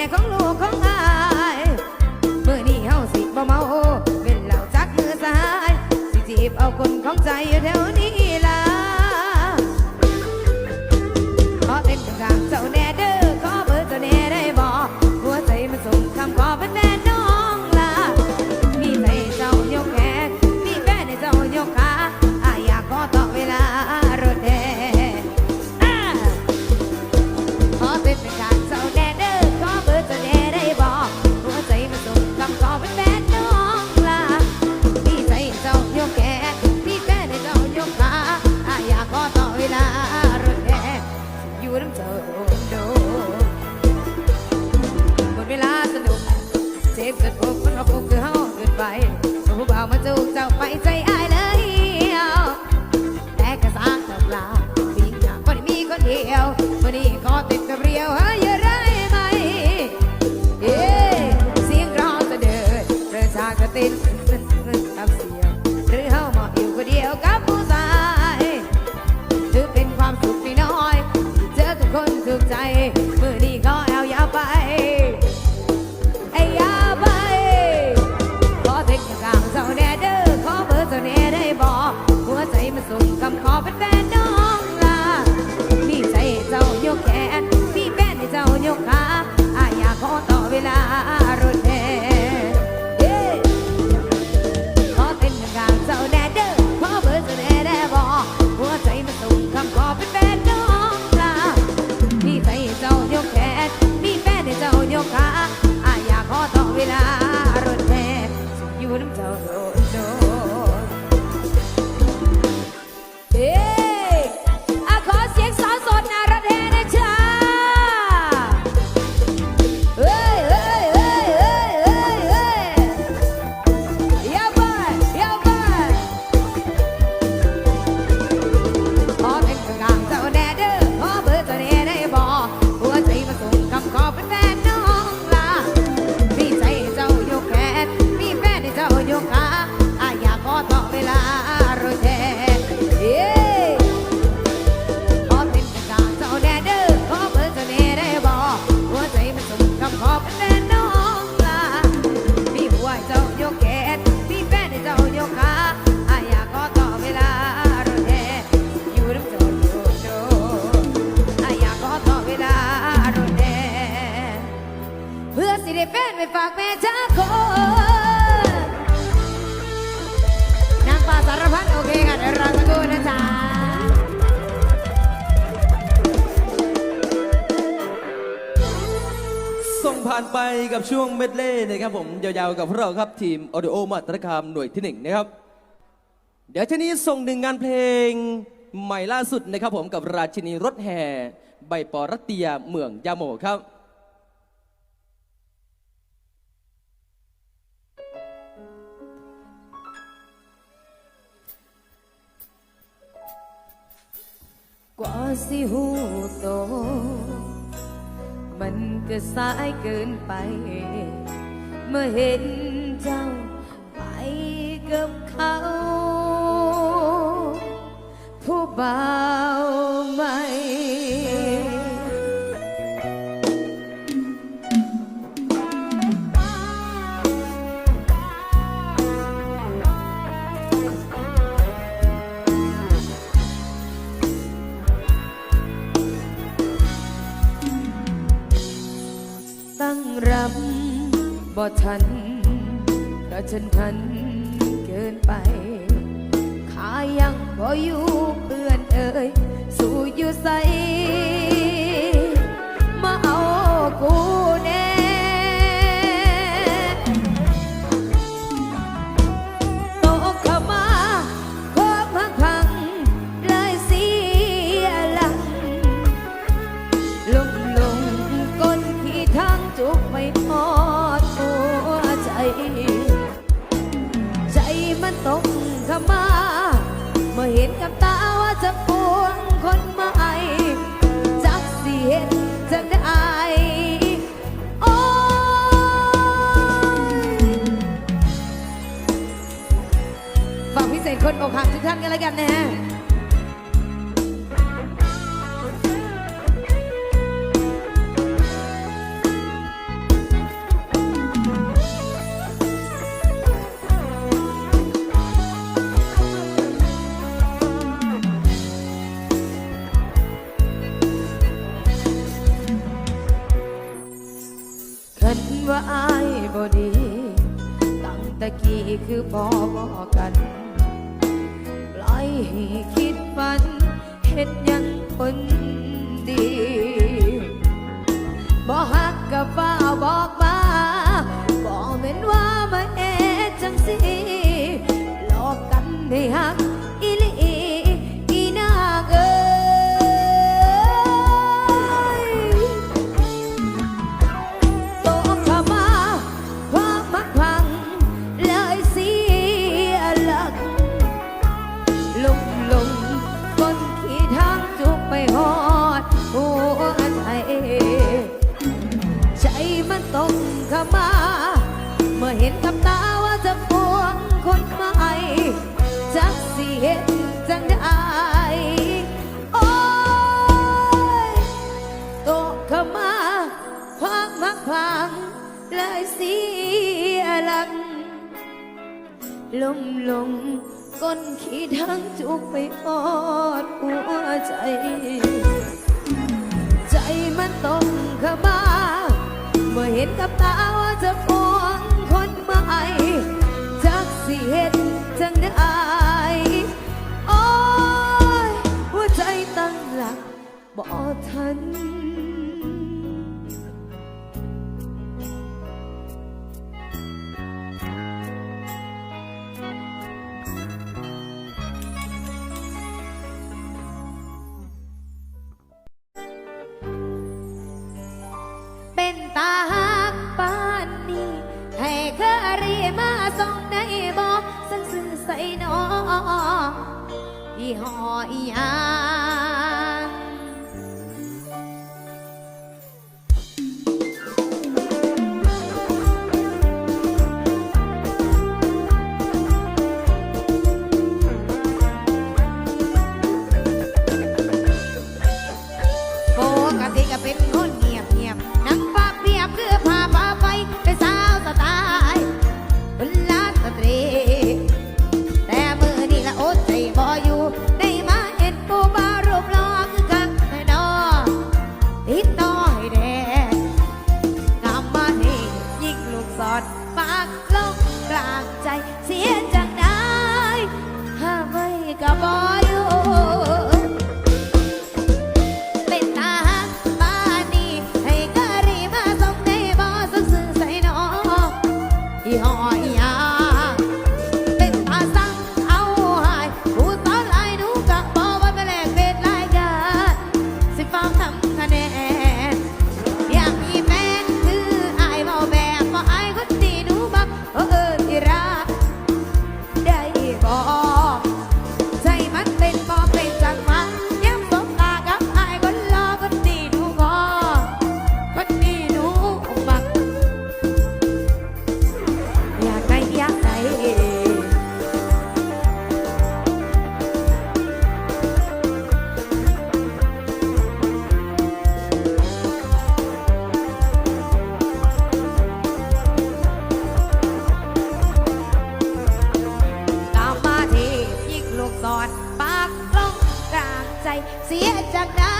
ม่ของลูกของอายเมื่อนี้เฮาสิบ่เมาเป็นเหล่าจักมือสหาย สิจีบเอาคนของใจอยู่แถว ช่วงเมดเล่นะครับผมยาวๆกับพวกเราครับทีมออดิโอมาตรคามหน่วยที่หนึ่งนะครับ เดี๋ยวทีนี้ส่งหนึ่งงานเพลงใหม่ล่าสุดนะครับผมกับราชินีรถแห่ใบปอรัตเตียเมืองยาโมครับกว่าสิหูโตมัน ก็สายเกินไป เมื่อเห็นเจ้าไปกับเขา ผู้เบาไม่ บ่ทันเพราะฉันหันเกินไปข้ายังบ่อยู่เพื่อนเอ่ยสู้อยู่ใสมาเอากู ท่านกันแล้วกันนะฮะ ล้มลงก้นขี้ทั้งจุกไปอดหัวใจ ใจมันต้องขบ้าเมื่อเห็นกับตาว่าจะฟ้องคนใหม่จากสิเห็นจังได้โอ้ยหัวใจตั้งหลักบ่ทัน ยี่ห้ออีหา เสียจากได้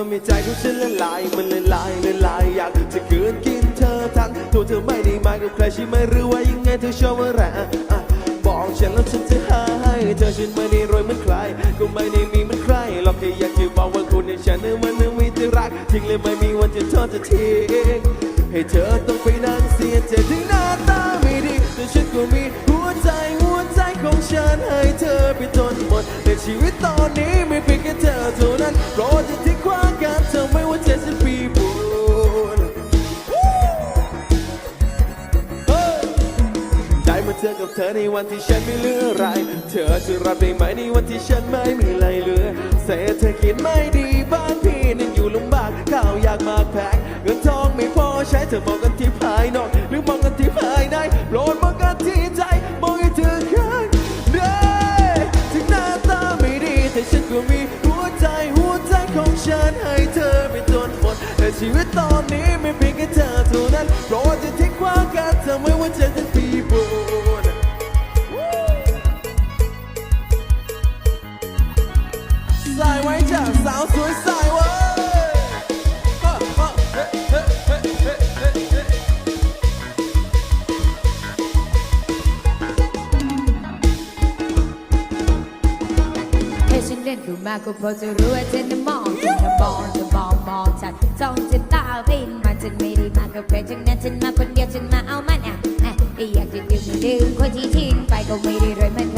ทำให้ใจของฉันละลายมันละลายละลายอยากจะเกินกินเธอทั้งตัวเธอไม่ได้มากับใครใช่ไหมหรือว่ายังไงเธอชอบอะไระบอกฉันแล้วฉันจะให้เธอฉันไม่ได้รวยเหมือนใคร ก็ไม่ได้มีเหมือนใครหรอกแค่อยากจะบอกว่าคนในฉันนั้นมันนั้นมีแต่รักจริงเลยไม่มีวันจะทอดจะทิ้งให้เธอต้องไปนั่งเสียใจถึงหน้าตาไม่ดีแต่ฉันก็มีหัวใจหัวใจของฉันให้เธอไปจนหมดแต่ชีวิตตอนนี้ไม่เพียงแค่เธอเท่านั้นโปรดจะ ธอในวันที่ฉันไม่เหลืออะไร เธอจะรับได้ไหมในวันที่ฉันไม่มีอะไรเหลือเสียเธอคิดไม่ดีบ้านพี่นั้นอยู่ลำบากข้าวยากมากแพงเงินทองไม่พอใช้เธอมองกันที่ภายนอก หรือมองกันที่ภายในโปรดมองกันที่ใจมองให้เธอข้างในถึงหน้าตาไม่ดีแต่ฉันก็มีหัวใจหัวใจของฉันให้เธอไปจนหมดแต่ชีวิตตอนนี้ไม่เพียงแค่เธอเท่านั้นโปรดจะ ก็พอจะรู้ว่าฉันมองฉันมองจะมองมองฉันจ้องฉันตาวินมันฉันไม่ได้มากับใครฉันนั้นฉันมาคนเดียวฉันมาเอามันอะอะอยากจะดื่มดื่มคนที่ทิ้งไปก็ไม่ได้รวยมัน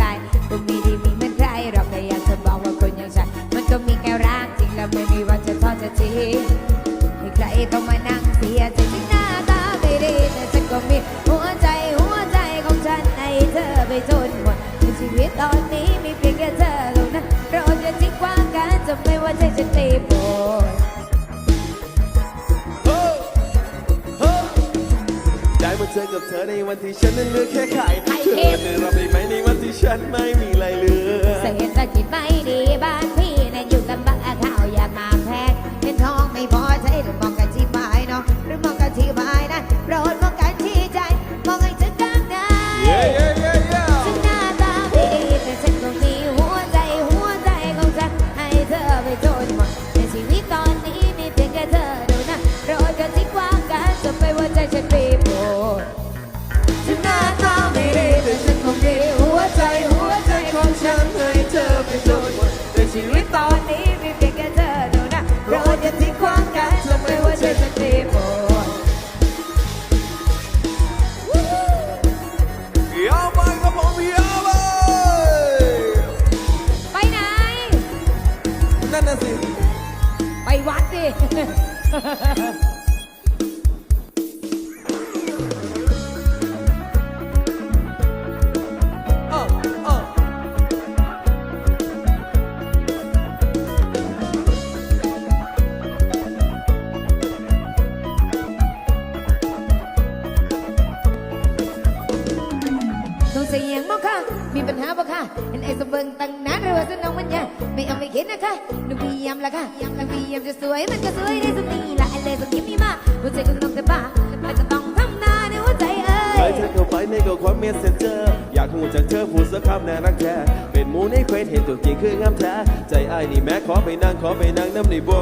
哈哈哈哈 หัวใจก็ต้องแต่บ้ามันก็ต้องทำหน้าในหัวใจเอ้ใครยเธอเข้าไปในก็ความเมสเซนเจอร์ อยากหูจากเธอพูดสักคำน่ารักแท้เป็นหมูในเควสเห็นตัวจริงคืองามแท้ ใจอ้ายนี่แม้ขอไปนั่งขอไปนั่งน้ำในบ่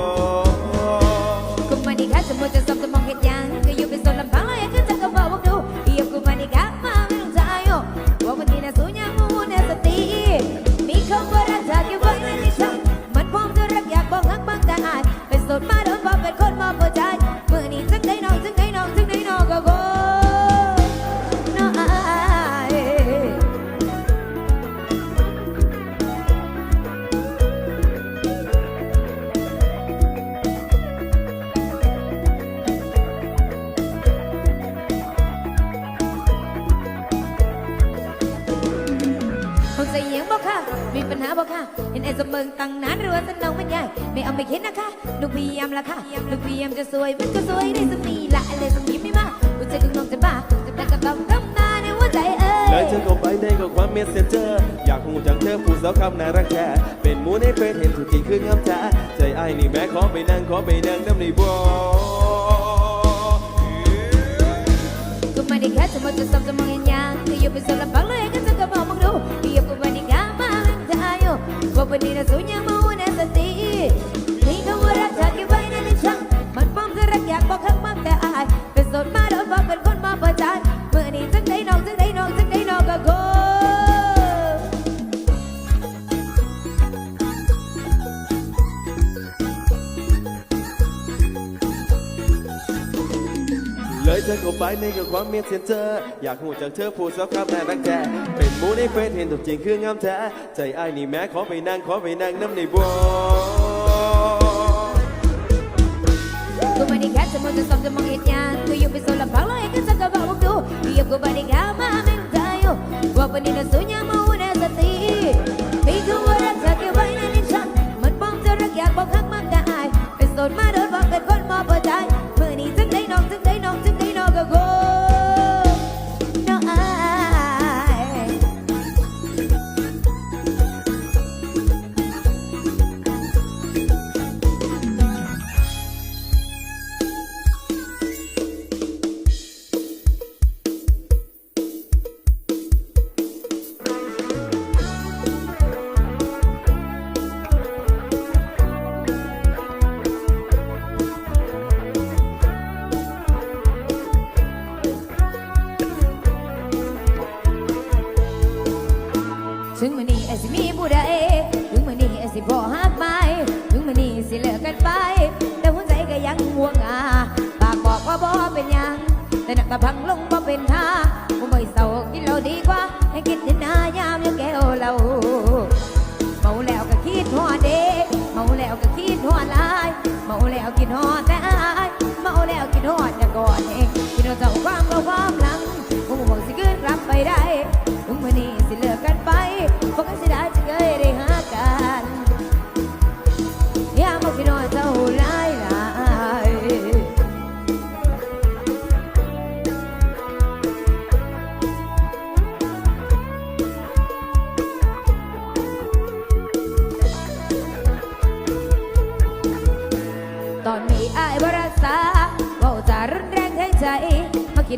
กูมาดีค่ะสมมติจะสอบจะมองเห็นยังก็อยู่เป็นโซนลำพังเลยขึ้นจากกระ สมเบิงตั้งนานหรือว่าสนองมันใหญ่ไม่เอาไม่คิดนะคะลูกพยายามละค่ะหนูพยายามจะสวยมันก็สวยได้สักทีละอะไรสักทีไม่มากหัวใจก็งงจะบ้าจะได้กับเราทำตาในหัวใจเอ้ยเลยเธอก็ไปได้กับความเมสเซนเจอร์อยากหูจังเธอผู้สาวคำน่ารักแค่เป็นมูในเฟซเห็นถูกจริงคืองามแท้ใจไอ้นี่แม้ขอไปนั่งขอไปนั่งน้ำในบ่อ ที่กับความเมียเสียนเธอ อยากหูจากเธอผู้สับคำแต่รักแท้เป็นมูในเฟซเห็นตัวจริงคืองามแท้ ใจอ้ายนี่แม้ขอไปนั่งขอไปนั่งน้ำในบ่อ Cô bà đi gác cho mọi người xong cho mọi người nhà Cô yêu bây giờ là bao lâu em cứ sao cả bao bốc đồ Vì yêu cô bà đi gác mà mình ta yêu Qua bên đi là dối แล้วก็คิดหอดลายเมาแล้วกินหอดแต่อายเมาแล้วกินหอดอย่ากอดเองกินหอดเจ้าความก็ความหลังผู้บอกสิขึ้นกลับไปได้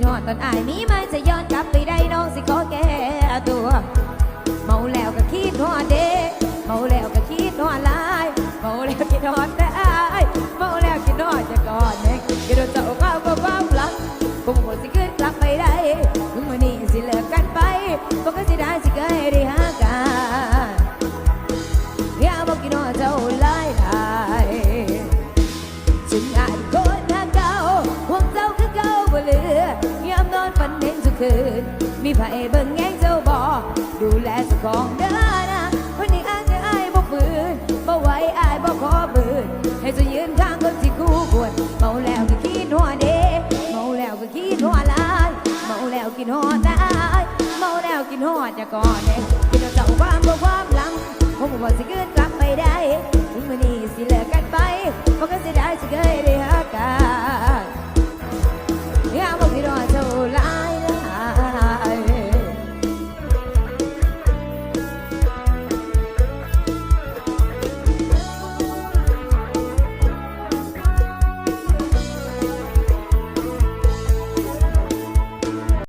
หอดตอนอายนี้มัจะย้อนกลับไปได้น้องสิขอแก้ตัว เมาแล้วก็คิดหอดเด็เมาแล้วก็คิดหอดลายเมาแล้วคิดหอด มีไผเบิ่งแง่งเจ้าบ่ดูแลเจ้ของเด้อนะคนนี้อางจะอายบ่ฝืนบ่ไหวอายบ่ขอบืนให้เจะยืนข้างคนที่คู่ควรเมาแล้วก็คิดหัวเด้เมาแล้วก็คิดหัวลายเมาแล้วกินหัวตายเมาแล้วกินหัวจะก่อน